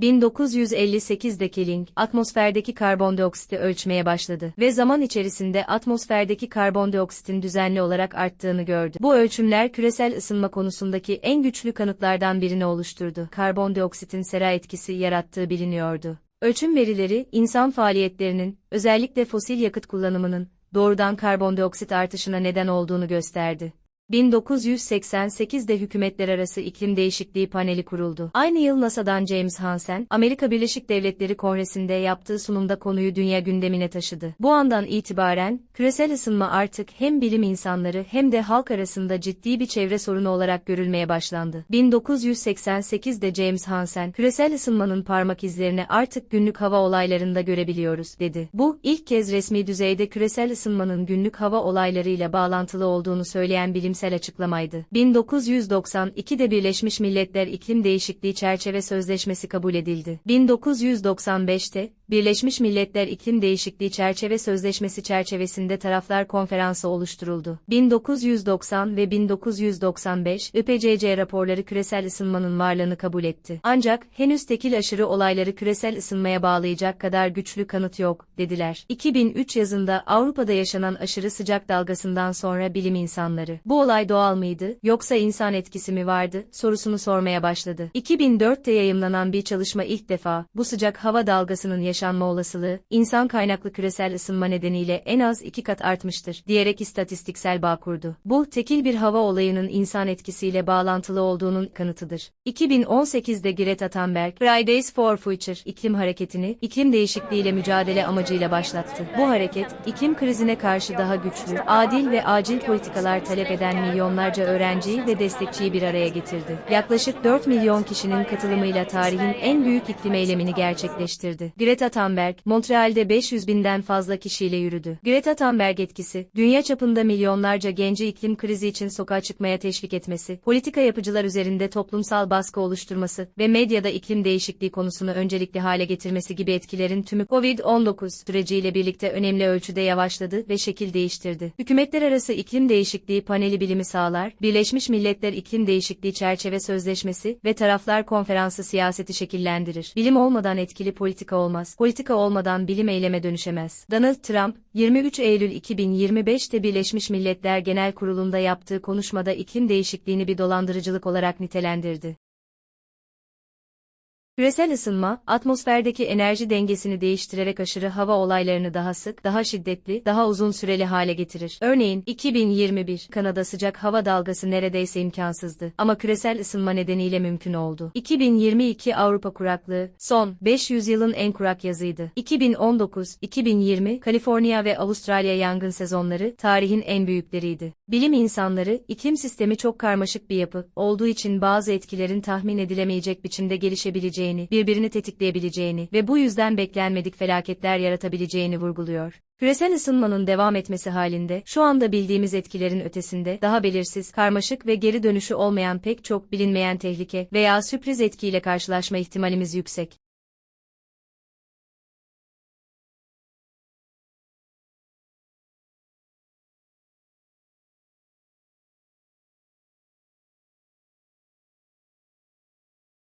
1958'de Keeling, atmosferdeki karbondioksiti ölçmeye başladı ve zaman içerisinde atmosferdeki karbondioksitin düzenli olarak arttığını gördü. Bu ölçümler küresel ısınma konusundaki en güçlü kanıtlardan birini oluşturdu. Karbondioksitin sera etkisi yarattığı biliniyordu. Ölçüm verileri, insan faaliyetlerinin, özellikle fosil yakıt kullanımının, doğrudan karbondioksit artışına neden olduğunu gösterdi. 1988'de hükümetler arası iklim değişikliği paneli kuruldu. Aynı yıl NASA'dan James Hansen, Amerika Birleşik Devletleri Kongresi'nde yaptığı sunumda konuyu dünya gündemine taşıdı. Bu andan itibaren, küresel ısınma artık hem bilim insanları hem de halk arasında ciddi bir çevre sorunu olarak görülmeye başlandı. 1988'de James Hansen, küresel ısınmanın parmak izlerini artık günlük hava olaylarında görebiliyoruz, dedi. Bu, ilk kez resmi düzeyde küresel ısınmanın günlük hava olaylarıyla bağlantılı olduğunu söyleyen bilimsel açıklamaydı. 1992'de Birleşmiş Milletler İklim Değişikliği Çerçeve Sözleşmesi kabul edildi. 1995'te, Birleşmiş Milletler İklim Değişikliği Çerçeve Sözleşmesi çerçevesinde taraflar konferansı oluşturuldu. 1990 ve 1995 IPCC raporları küresel ısınmanın varlığını kabul etti. Ancak henüz tekil aşırı olayları küresel ısınmaya bağlayacak kadar güçlü kanıt yok, dediler. 2003 yazında Avrupa'da yaşanan aşırı sıcak dalgasından sonra bilim insanları, bu olay doğal mıydı, yoksa insan etkisi mi vardı, sorusunu sormaya başladı. 2004'te yayımlanan bir çalışma ilk defa, bu sıcak hava dalgasının yaşanma olasılığı, insan kaynaklı küresel ısınma nedeniyle en az iki kat artmıştır, diyerek istatistiksel bağ kurdu. Bu, tekil bir hava olayının insan etkisiyle bağlantılı olduğunun kanıtıdır. 2018'de Greta Thunberg, Fridays for Future, iklim hareketini, iklim değişikliğiyle mücadele amacıyla başlattı. Bu hareket, iklim krizine karşı daha güçlü, adil ve acil politikalar talep eden milyonlarca öğrenciyi ve destekçiyi bir araya getirdi. Yaklaşık 4 milyon kişinin katılımıyla tarihin en büyük iklim eylemini gerçekleştirdi. Greta Thunberg, Montreal'de 500 binden fazla kişiyle yürüdü. Greta Thunberg etkisi, dünya çapında milyonlarca genci iklim krizi için sokağa çıkmaya teşvik etmesi, politika yapıcılar üzerinde toplumsal baskı oluşturması ve medyada iklim değişikliği konusunu öncelikli hale getirmesi gibi etkilerin tümü COVID-19 süreciyle birlikte önemli ölçüde yavaşladı ve şekil değiştirdi. Hükümetler arası iklim değişikliği paneli bilimi sağlar, Birleşmiş Milletler İklim Değişikliği Çerçeve Sözleşmesi ve Taraflar Konferansı siyaseti şekillendirir. Bilim olmadan etkili politika olmaz. Politika olmadan bilim eyleme dönüşemez. Donald Trump, 23 Eylül 2025'te Birleşmiş Milletler Genel Kurulu'nda yaptığı konuşmada iklim değişikliğini bir dolandırıcılık olarak nitelendirdi. Küresel ısınma, atmosferdeki enerji dengesini değiştirerek aşırı hava olaylarını daha sık, daha şiddetli, daha uzun süreli hale getirir. Örneğin, 2021, Kanada sıcak hava dalgası neredeyse imkansızdı ama küresel ısınma nedeniyle mümkün oldu. 2022 Avrupa kuraklığı, son 500 yılın en kurak yazıydı. 2019, 2020, Kaliforniya ve Avustralya yangın sezonları, tarihin en büyükleriydi. Bilim insanları, iklim sistemi çok karmaşık bir yapı, olduğu için bazı etkilerin tahmin edilemeyecek biçimde gelişebileceğini, birbirini tetikleyebileceğini ve bu yüzden beklenmedik felaketler yaratabileceğini vurguluyor. Küresel ısınmanın devam etmesi halinde, şu anda bildiğimiz etkilerin ötesinde, daha belirsiz, karmaşık ve geri dönüşü olmayan pek çok bilinmeyen tehlike veya sürpriz etkiyle karşılaşma ihtimalimiz yüksek.